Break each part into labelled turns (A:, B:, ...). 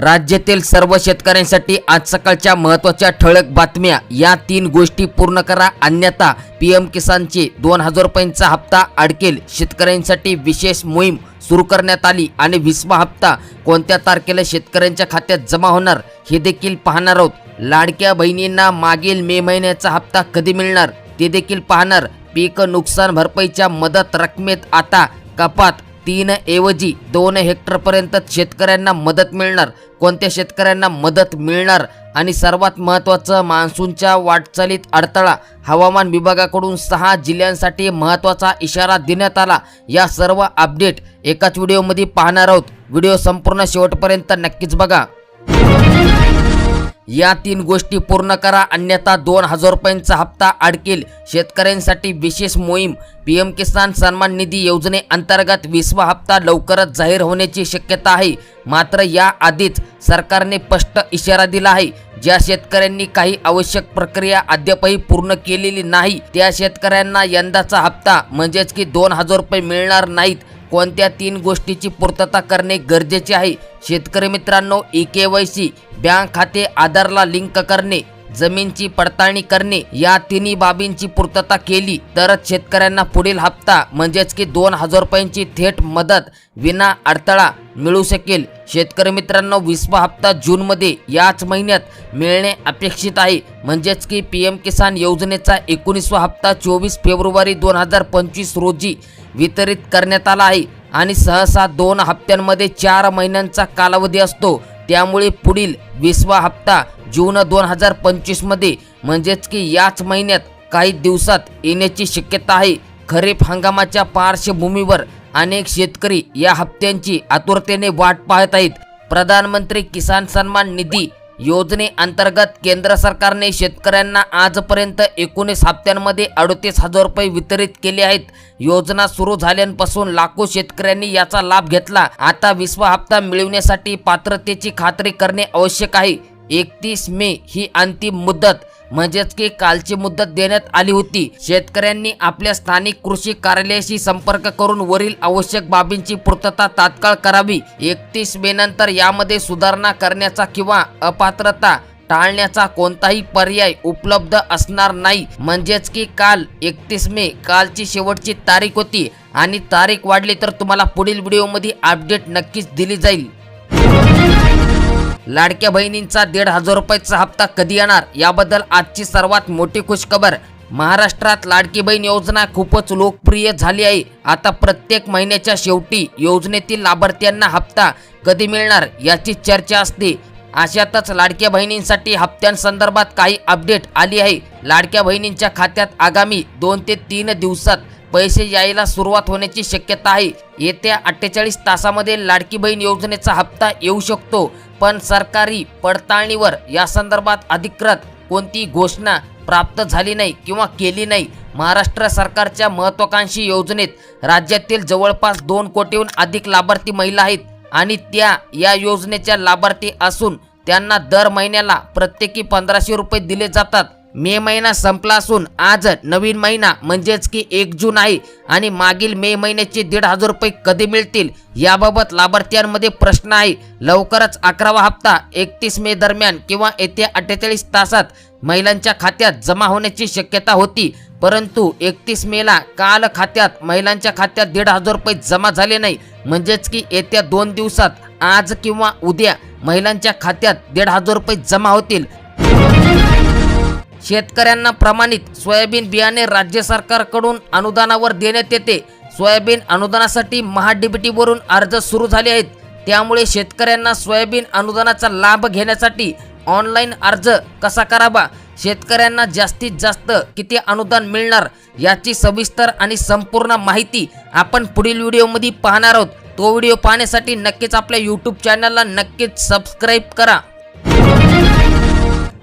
A: राज्यातील सर्व शेतकऱ्यांसाठी आज सकाळच्या महत्त्वाच्या ठळक बातम्या. या तीन गोष्टी पूर्ण करा. अन्यथा पी एम किसानचे दोन हजार रुपयांचा हप्ता अडकेल. शेतकऱ्यांसाठी विशेष मोहीम सुरू करण्यात आली आणि वीसवा हप्ता कोणत्या तारखेला शेतकऱ्यांच्या खात्यात जमा होणार हे देखील पाहणार आहोत. लाडक्या बहिणींना मागील मे महिन्याचा हप्ता कधी मिळणार ते देखील पाहणार. पीक नुकसान भरपाईच्या मदत रकमेत आता कपात तीन ऐवजी दोन हेक्टरपर्यंत शेतकऱ्यांना मदत मिळणार. कोणत्या शेतकऱ्यांना मदत मिळणार? आणि सर्वात महत्त्वाचं मान्सूनच्या वाटचालीत अडथळा. हवामान विभागाकडून सहा जिल्ह्यांसाठी महत्त्वाचा इशारा देण्यात आला. या सर्व अपडेट एकाच व्हिडिओमध्ये पाहणार आहोत. व्हिडिओ संपूर्ण शेवटपर्यंत नक्कीच बघा. या तीन गोष्टी पूर्ण करा. अन्यथा दोन हजार रुपयांचा हप्ता अडकेल. शेतकऱ्यांसाठी विशेष मोहीम. पीएम किसान सन्मान निधी योजनेअंतर्गत वीसवा हप्ता लवकरच जाहीर होण्याची शक्यता आहे. मात्र या आधीच सरकारने स्पष्ट इशारा दिला आहे. ज्या शेतकऱ्यांनी काही आवश्यक प्रक्रिया अद्यापही पूर्ण केलेली नाही त्या शेतकऱ्यांना यंदाचा हप्ता म्हणजेच की दोन हजार रुपये मिळणार नाहीत कोणत्या तीन गोष्टीची पूर्तता करणे गरजेचे आहे? शेतकरी मित्रांनो E K Y C bank खाते आधारला लिंक करणे जमीनची पडताळणी करणे या तिन्ही बाबींची पूर्तता केली तरच शेतकऱ्यांना पुढील हप्ता म्हणजेच की दोन हजार रुपयांची थेट मदत विना अडथळा मिळू शकेल. शेतकरी मित्रांनो वीसवा हप्ता जूनमध्ये याच महिन्यात मिळणे अपेक्षित आहे. म्हणजेच की पी एम किसान योजनेचा एकोणीसवा हप्ता चोवीस फेब्रुवारी दोन हजार पंचवीस रोजी वितरित करण्यात आला आहे. आणि सहसा दोन हप्त्यांमध्ये चार महिन्यांचा कालावधी असतो. त्यामुळे पुढील वीसवा हप्ता जून दोन हजार पंचवीसमध्ये म्हणजेच की याच महिन्यात काही दिवसात येण्याची शक्यता आहे. खरीप हंगामाच्या पार्श्वभूमीवर अनेक शेतकरी या हप्त्यांची आतुरतेने वाट पाहत आहेत. प्रधानमंत्री किसान सन्मान निधी योजनेअंतर्गत केंद्र सरकारने शेतकऱ्यांना आजपर्यंत एकोणीस हप्त्यांमध्ये अडतीस हजार रुपये वितरित केले आहेत. योजना सुरू झाल्यापासून लाखो शेतकऱ्यांनी याचा लाभ घेतला. आता विसवा हप्ता मिळवण्यासाठी पात्रतेची खात्री करणे आवश्यक आहे. एकतीस मे ही अंतिम मुदत म्हणजेच की कालची मुदत देण्यात आली होती. शेतकऱ्यांनी आपल्या स्थानिक कृषी कार्यालयाशी संपर्क करून वरील आवश्यक बाबींची पूर्तता तात्काळ करावी. एकतीस मे नंतर यामध्ये सुधारणा करण्याचा किंवा अपात्रता टाळण्याचा कोणताही पर्याय उपलब्ध असणार नाही. म्हणजेच की काल एकतीस मे कालची शेवटची तारीख होती आणि तारीख वाढली तर तुम्हाला पुढील व्हिडिओमध्ये अपडेट नक्कीच दिली जाईल. लाडक्या बहिणींचा दीड हजार रुपयाचा हप्ता कधी येणार? याबद्दल आजची सर्वात मोठी खुशखबर. महाराष्ट्रात लाडकी बहीण योजना खूपच लोकप्रिय झाली आहे. आता प्रत्येक महिन्याच्या शेवटी योजनेतील लाभार्थ्यांना हप्ता कधी मिळणार याची चर्चा असते. अशातच लाडक्या बहिणींसाठी हप्त्यांसंदर्भात काही अपडेट आली आहे. लाडक्या बहिणींच्या खात्यात आगामी दोन ते तीन दिवसात पैसे यायला सुरुवात होण्याची शक्यता आहे. येत्या अठ्ठेचाळीस तासामध्ये लाडकी बहीण योजनेचा हप्ता येऊ शकतो. पण सरकारी पडताळणीवर या संदर्भात अधिकृत कोणती घोषणा प्राप्त झाली नाही किंवा केली नाही महाराष्ट्र सरकारच्या महत्वाकांक्षी योजनेत राज्यातील जवळपास दोन कोटीहून अधिक लाभार्थी महिला आहेत आणि त्या या योजनेच्या लाभार्थी असून त्यांना दर महिन्याला प्रत्येकी पंधराशे रुपये दिले जातात. मे महिना संपला असून आज नवीन महिना म्हणजेच की एक जून आहे आणि मागील मे महिन्याचे दीड हजार रुपये कधी मिळतील याबाबत लाभार्थ्यांमध्ये प्रश्न आहे. लवकरच अकरावा हप्ता एकतीस मे दरम्यान किंवा येत्या अठ्ठेचाळीस तासात महिलांच्या खात्यात जमा होण्याची शक्यता होती. परंतु एकतीस मेला काल खात्यात महिलांच्या खात्यात दीड हजार रुपये जमा झाले नाही. म्हणजेच की येत्या दोन दिवसात आज किंवा उद्या महिलांच्या खात्यात दीड हजार रुपये जमा होतील. शेतकऱ्यांना प्रमाणित सोयाबीन बियाणे राज्य सरकारकडून अनुदानावर देण्यात येते. सोयाबीन अनुदानासाठी महाडीबीटीवरून अर्ज सुरू झाले आहेत. त्यामुळे शेतकऱ्यांना सोयाबीन अनुदानाचा लाभ घेण्यासाठी ऑनलाईन अर्ज कसा करावा? शेतकऱ्यांना जास्तीत जास्त किती अनुदान मिळणार? याची सविस्तर आणि संपूर्ण माहिती आपण पुढील व्हिडिओमध्ये पाहणार आहोत. तो व्हिडिओ पाहण्यासाठी नक्कीच आपल्या यूट्यूब चॅनलला नक्कीच सबस्क्राईब करा.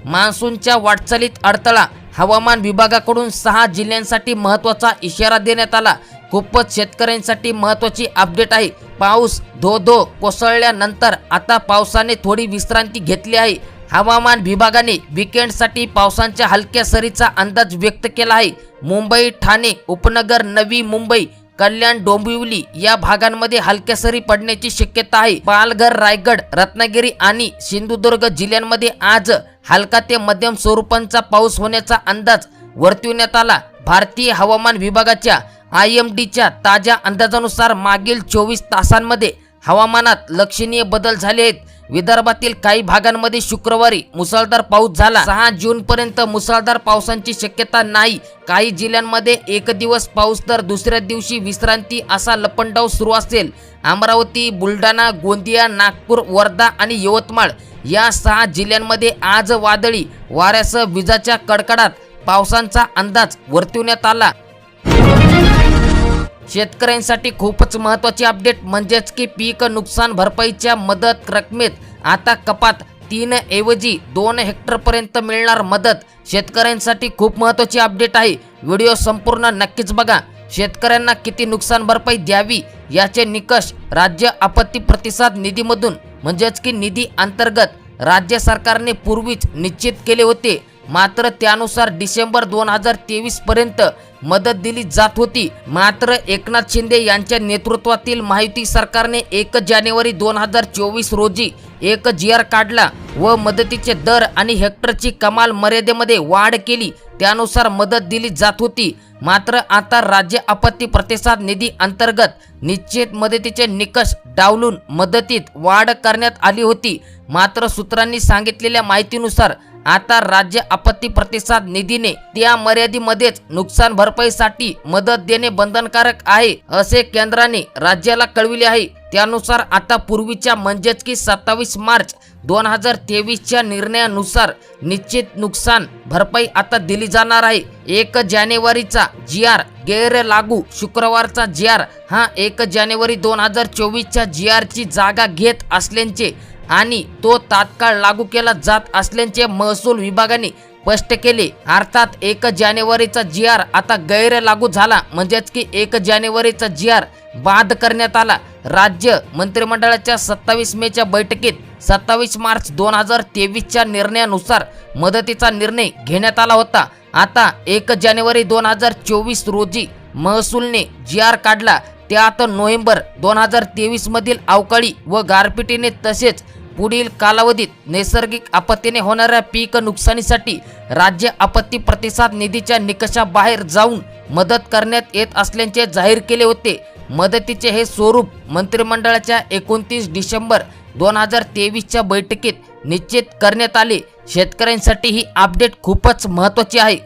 A: मान्सूनच्या वाटचालीत अडथळा. हवामान विभागाकडून सहा जिल्ह्यांसाठी महत्त्वाचा इशारा देण्यात आला. खूपच शेतकऱ्यांसाठी महत्त्वाची अपडेट आहे. पाऊस धो धो कोसळल्यानंतर आता पावसाने थोडी विश्रांती घेतली आहे. हवामान विभागाने विकेंडसाठी पावसांच्या हलक्या सरीचा अंदाज व्यक्त केला आहे. मुंबई ठाणे उपनगर नवी मुंबई कल्याण डोंबिवली या भागांमध्ये हलक्या सरी पडण्याची शक्यता आहे. पालघर रायगड रत्नागिरी आणि सिंधुदुर्ग जिल्ह्यांमध्ये आज हलका ते मध्यम स्वरूपांचा पाऊस होण्याचा अंदाज वर्तविण्यात आला. भारतीय हवामान विभागाच्या आय एम डीच्या ताज्या अंदाजानुसार मागील चोवीस तासांमध्ये हवामानात लक्षणीय बदल झाले आहेत. विदर्भातील काही भागांमध्ये शुक्रवारी मुसळधार पाऊस झाला. सहा जून पर्यंत मुसळधार पावसाची शक्यता नाही. काही जिल्ह्यांमध्ये एक दिवस पाऊस तर दुसऱ्या दिवशी विश्रांती असा लपंडाव सुरू असेल. अमरावती बुलढाणा गोंदिया नागपूर वर्धा आणि यवतमाळ या सहा जिल्ह्यांमध्ये आज वादळी वाऱ्यासह विजाच्या कडकडात पावसांचा अंदाज वर्तवण्यात आला. शेतकऱ्यांसाठी खूपच महत्त्वाची अपडेट म्हणजेच की पीक नुकसान भरपाईच्या मदत रकमेत आता कपात तीन ऐवजी दोन हेक्टरपर्यंत मिळणार मदत. शेतकऱ्यांसाठी खूप महत्त्वाची अपडेट आहे. व्हिडिओ संपूर्ण नक्कीच बघा. शेतकऱ्यांना किती नुकसान भरपाई द्यावी याचे निकष राज्य आपत्ती प्रतिसाद निधीमधून म्हणजेच की निधी अंतर्गत राज्य सरकारने पूर्वीच निश्चित केले होते. मात्र त्यानुसार डिसेंबर दोन हजार तेवीस पर्यंत मदत दिली जात होती. मात्र एकनाथ शिंदे यांच्या नेतृत्वातील महायुती सरकारने एक जानेवारी दोन हजार चोवीस रोजी एक जी आर काढला व मदतीचे दर आणि हेक्टरची कमाल मर्यादेमध्ये वाढ केली. त्यानुसार मदत दिली जात होती. मात्र आता राज्य आपत्ती प्रतिसाद निधी अंतर्गत निश्चित मदतीचे निकष डावलून मदतीत वाढ करण्यात आली होती. मात्र सूत्रांनी सांगितलेल्या माहितीनुसार आता राज्य आपत्ती प्रतिसाद निधीने त्या मर्यादेमध्येच नुकसान भरपाईसाठी मदत देणे बंधनकारक आहे असे केंद्राने राज्याला कळविले आहे. त्यानुसार आता पूर्वीच्या म्हणजेच की सत्तावीस मार्च दोन हजार तेवीसच्या निर्णयानुसार निश्चित नुकसान भरपाई आता दिली जाणार आहे. एक जानेवारीचा जी आर गैर लागू शुक्रवारचा जी आर हा एक जानेवारी दोन हजार चोवीसच्या जी आरची जागा घेत असल्याचे आणि तो तात्काळ लागू केला जात असल्याचे महसूल विभागाने स्पष्ट केले. अर्थात एक जानेवारीचा जी आर आता गैर लागू झाला. म्हणजेच की एक जानेवारीचा जी आर बाद करण्यात आला. राज्य मंत्रिमंडळाच्या सत्तावीस मेच्या बैठकीत सत्तावीस मार्च दोन हजार तेवीसच्या निर्णयानुसार मदतीचा निर्णय घेण्यात आला होता. आता एक जानेवारी दोन हजार चोवीस रोजी महसूलने जी आर काढला. त्यात नोव्हेंबर दोन हजार तेवीस मधील अवकाळी व गारपिटीने तसेच पुढील कालावधीत नैसर्गिक आपत्तीने होणाऱ्या पीक नुकसानीसाठी राज्य आपत्ती प्रतिसाद निधीच्या निकषाबाहेर जाऊन मदत करण्यात येत असल्याचे जाहीर केले होते. मदतीचे हे स्वरूप मंत्रिमंडळाच्या एकोणतीस डिसेंबर दोन हजार तेवीसच्या बैठकीत निश्चित करण्यात आले. शेतकऱ्यांसाठी ही अपडेट खूपच महत्त्वाची आहे.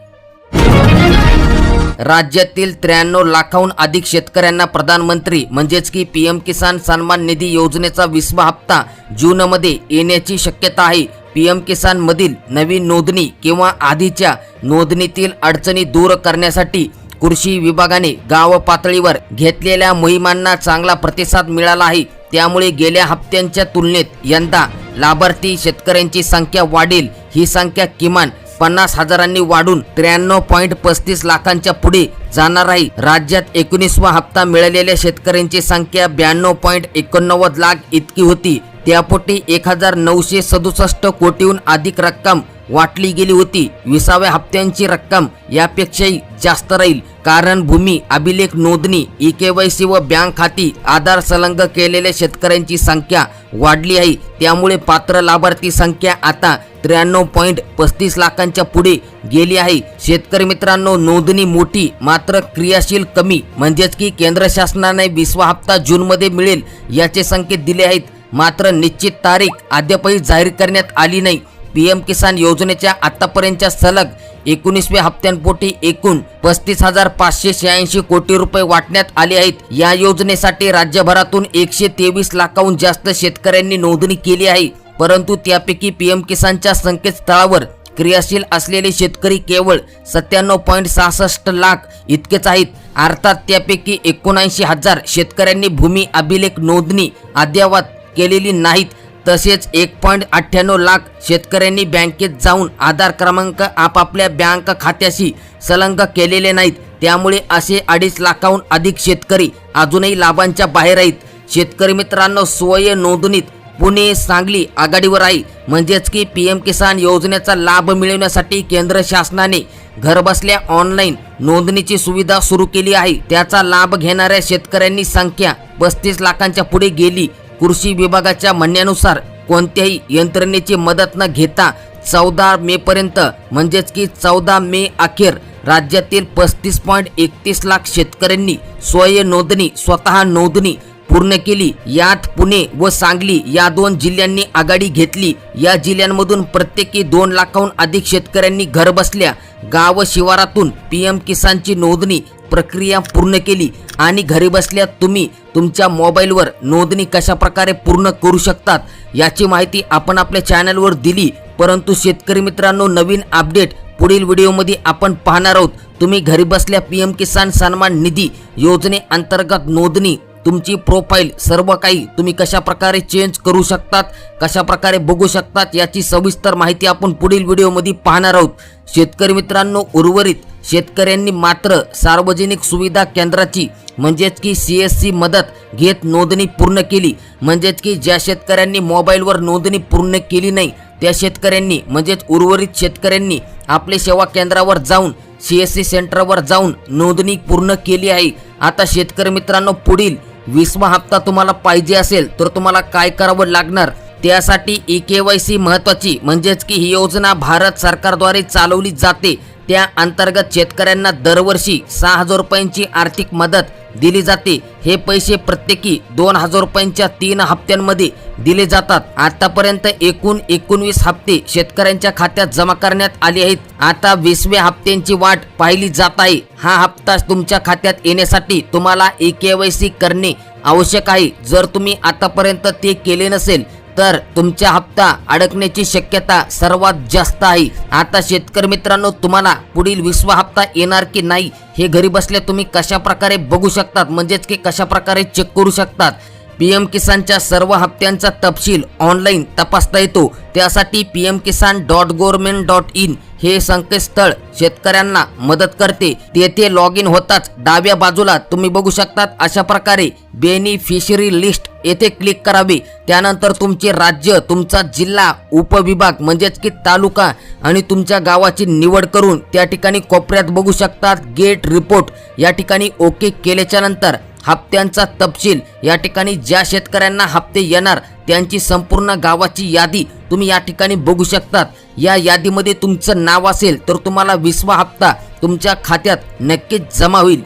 A: राज्यातील त्र्याण्णव लाखाहून अधिक शेतकऱ्यांना प्रधानमंत्री म्हणजेच की पी एम किसान सन्मान निधी योजनेचा विसवा हप्ता जूनमध्ये येण्याची शक्यता आहे. पी एम किसानमधील नवीन नोंदणी किंवा आधीच्या नोंदणीतील अडचणी दूर करण्यासाठी कृषी विभागाने गाव पातळीवर घेतलेल्या मोहिमांना चांगला प्रतिसाद मिळाला आहे. त्यामुळे गेल्या हप्त्यांच्या तुलनेत यंदा लाभार्थी शेतकऱ्यांची संख्या वाढेल. ही संख्या किमान पन्नास हजारांनी वाढून त्र्याण्णव पॉईंट पस्तीस लाखांच्या पुढे जाणार आहे. राज्यात एकोणीसवा हप्ता मिळालेल्या शेतकऱ्यांची संख्या ब्याण्णव पॉईंट एकोणनव्वद लाख इतकी होती. त्यापोटी एक हजार नऊशे सदुसष्ट कोटीहून अधिक रक्कम वाटली गेली होती. विसाव्या हप्त्यांची रक्कम यापेक्षाही जास्त राहील. कारण भूमी अभिलेख नोंदणी ई के वाय सी व बँक खाती आधार संलग्न केलेल्या शेतकऱ्यांची संख्या वाढली आहे. त्यामुळे पात्र लाभार्थी संख्या आता त्र्याण्णव पॉईंट पस्तीस लाखांच्या पुढे गेली आहे. शेतकरी मित्रांनो नोंदणी मोठी मात्र क्रियाशील कमी. म्हणजेच की केंद्र शासनाने विसवा हप्ता जूनमध्ये मिळेल याचे संकेत दिले आहेत. मात्र निश्चित तारीख अद्यापही जाहीर करण्यात आली नाही. पी एम किसान योजनेच्या आतापर्यंतच्या सलग एकोणीसव्या हप्त्यांपोटी एकूण पस्तीस हजार पाचशे शहाऐंशी कोटी रुपये वाटण्यात आले आहेत. या योजनेसाठी राज्यभरातून एकशे तेवीस लाखाहून जास्त शेतकऱ्यांनी नोंदणी केली आहे. परंतु त्यापैकी पी एम किसानच्या संकेतस्थळावर क्रियाशील असलेले शेतकरी केवळ सत्त्याण्णव पॉईंट सहासष्ट लाख इतकेच आहेत. अर्थात त्यापैकी एकोणऐंशी हजार शेतकऱ्यांनी भूमी अभिलेख नोंदणी अद्ययावत केलेली नाहीत. तसेच एक पॉईंट अठ्ठ्याण्णव लाख शेतकऱ्यांनी बँकेत जाऊन आधार क्रमांक आपापल्या बँक खात्याशी संलग्न केलेले नाहीत. त्यामुळे असे अडीच लाखाहून अधिक शेतकरी अजूनही लाभांच्या बाहेर आहेत. शेतकरी मित्रांनो स्वय नोंदणीत पुणे सांगली आघाडीवर आहे. म्हणजेच की पी एम किसान योजनेचा लाभ मिळवण्यासाठी केंद्र शासनाने घरबसल्या ऑनलाईन नोंदणीची सुविधा सुरू केली आहे. त्याचा लाभ घेणाऱ्या शेतकऱ्यांनी संख्या पस्तीस लाखांच्या पुढे गेली. कृषी विभागाच्या म्हणण्यानुसार कोणत्याही यंत्रणेची मदत न घेता चौदा मे पर्यंत म्हणजेच की चौदा मे अखेर राज्यातील पस्तीस पॉईंट एकतीस लाख शेतकऱ्यांनी स्वय नोंदणी स्वतः नोंदणी पूर्ण केली. यात पुणे व सांगली या दोन जिल्ह्यांनी आघाडी घेतली. या जिल्ह्यांमधून प्रत्येकी दोन लाखाहून अधिक शेतकऱ्यांनी घरबसल्या गाव शिवारातून पी एम किसानची नोंदणी प्रक्रिया पूर्ण केली. आणि घरी बसल्या तुम्ही तुमच्या मोबाईलवर नोंदणी कशा प्रकारे पूर्ण करू शकतात याची माहिती आपण आपल्या चॅनलवर दिली. परंतु शेतकरी मित्रांनो नवीन अपडेट पुढील व्हिडिओमध्ये आपण पाहणार आहोत. तुम्ही घरी बसल्या पी एम किसान सन्मान निधी योजनेअंतर्गत नोंदणी तुमची प्रोफाईल सर्व काही तुम्ही कशा प्रकारे चेंज करू शकतात कशा प्रकारे बघू शकतात याची सविस्तर माहिती आपण पुढील व्हिडिओमध्ये पाहणार आहोत. शेतकरी मित्रांनो उर्वरित शेतकऱ्यांनी मात्र सार्वजनिक सुविधा केंद्राची म्हणजेच की सी एस सी मदत घेत नोंदणी पूर्ण केली. म्हणजेच की ज्या शेतकऱ्यांनी मोबाईलवर नोंदणी पूर्ण केली नाही त्या शेतकऱ्यांनी म्हणजेच उर्वरित शेतकऱ्यांनी आपले सेवा केंद्रावर जाऊन सी एस सी सेंटरवर जाऊन नोंदणी पूर्ण केली आहे. आता शेतकरी मित्रांनो पुढील वीसवा हप्ता तुम्हाला पाहिजे असेल तर तुम्हाला काय करावं लागणार? त्यासाठी ई के वाय सी महत्त्वाची म्हणजेच की ही योजना भारत सरकारद्वारे चालवली जाते. त्या अंतर्गत शेतकऱ्यांना दरवर्षी सहा हजार रुपयांची आर्थिक मदत दिली जाते. हे पैसे प्रत्येकी दोन हजार रुपयांच्या तीन हप्त्यांमध्ये दिले जातात. आतापर्यंत एकूण एकोणवीस हप्ते शेतकऱ्यांच्या खात्यात जमा करण्यात आले आहेत. आता वीसव्या हप्त्यांची वाट पाहिली जात आहे. हा हप्ता तुमच्या खात्यात येण्यासाठी तुम्हाला ई के वाय सी करणे आवश्यक आहे. जर तुम्ही आतापर्यंत ते केले नसेल तर तुमचा हप्ता अडकण्याची शक्यता सर्वात जास्त आहे. आता शेतकरी मित्रांनो तुम्हाला पुढील विश्व हप्ता येणार की नाही हे घरी बसल्या तुम्ही कशा प्रकारे बघू शकतात? म्हणजेच की कशा प्रकारे चेक करू शकतात? पी एम किसानच्या सर्व हप्त्यांचा तपशील ऑनलाईन तपासता येतो. त्यासाठी P M Kisan dot government dot in हे संकेतस्थळ शेतकऱ्यांना मदत करते. तेथे लॉग इन होताच डाव्या बाजूला तुम्ही बघू शकतात अशा प्रकारे बेनिफिशरी लिस्ट येथे क्लिक करावे. त्यानंतर तुमचे राज्य तुमचा जिल्हा उपविभाग म्हणजेच की तालुका आणि तुमच्या गावाची निवड करून त्या ठिकाणी कोपऱ्यात बघू शकतात. गेट रिपोर्ट या ठिकाणी ओके केल्याच्यानंतर हप्त्यांचा तपशील. या ठिकाणी ज्या शेतकऱ्यांना हप्ते येणार त्यांची संपूर्ण गावाची यादी तुम्ही या ठिकाणी बघू शकतात. या यादीमध्ये तुमचं नाव असेल तर तुम्हाला विसवा हप्ता तुमच्या खात्यात नक्कीच जमा होईल.